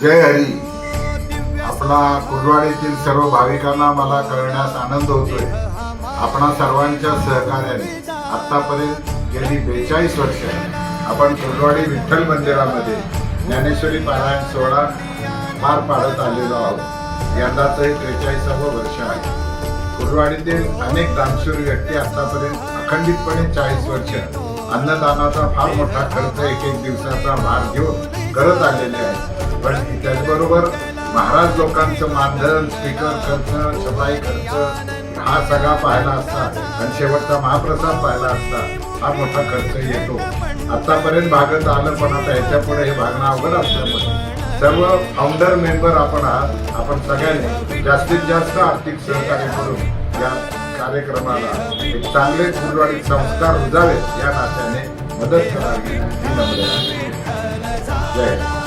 जय हरी. आपला कुर्डवाडीतील सर्व भाविकांना मला कळण्यास आनंद होतोय. आपणा सर्वांच्या सहकार्याने आतापर्यंत गेली बेचाळीस वर्ष. आपण कुर्डवाडी विठ्ठल मंदिरामध्ये ज्ञानेश्वरी पारायण सोहळा पार पाडत आलेलो आहोत. यंदाचं हे त्रेचाळीसावं वर्ष आहे. कुर्डवाडीतील अनेक दानशूर व्यक्ती आतापर्यंत अखंडितपणे चाळीस वर्ष अन्नदानाचा फार मोठा खर्च एक एक दिवसाचा भार घेऊन करत आलेले आहेत. पण त्याचबरोबर महाराज लोकांचं मानधन स्पीकर खर्च सफाई खर्च हा सगळा पाहायला असता आणि शेवटचा महाप्रसाद पाहायला असता हा मोठा खर्च येतो. आतापर्यंत भागत आलं पण आता ह्याच्या पुढे हे भागणं अवघड असल्यामुळे. सर्व फाउंडर मेंबर आपण आहात. आपण सगळ्यांनी जास्तीत जास्त आर्थिक सहकार्य करून या कार्यक्रमाला एक चांगले फुलवाडी संस्कार रुजावेत या नात्याने मदत करावी. ही नम्र जय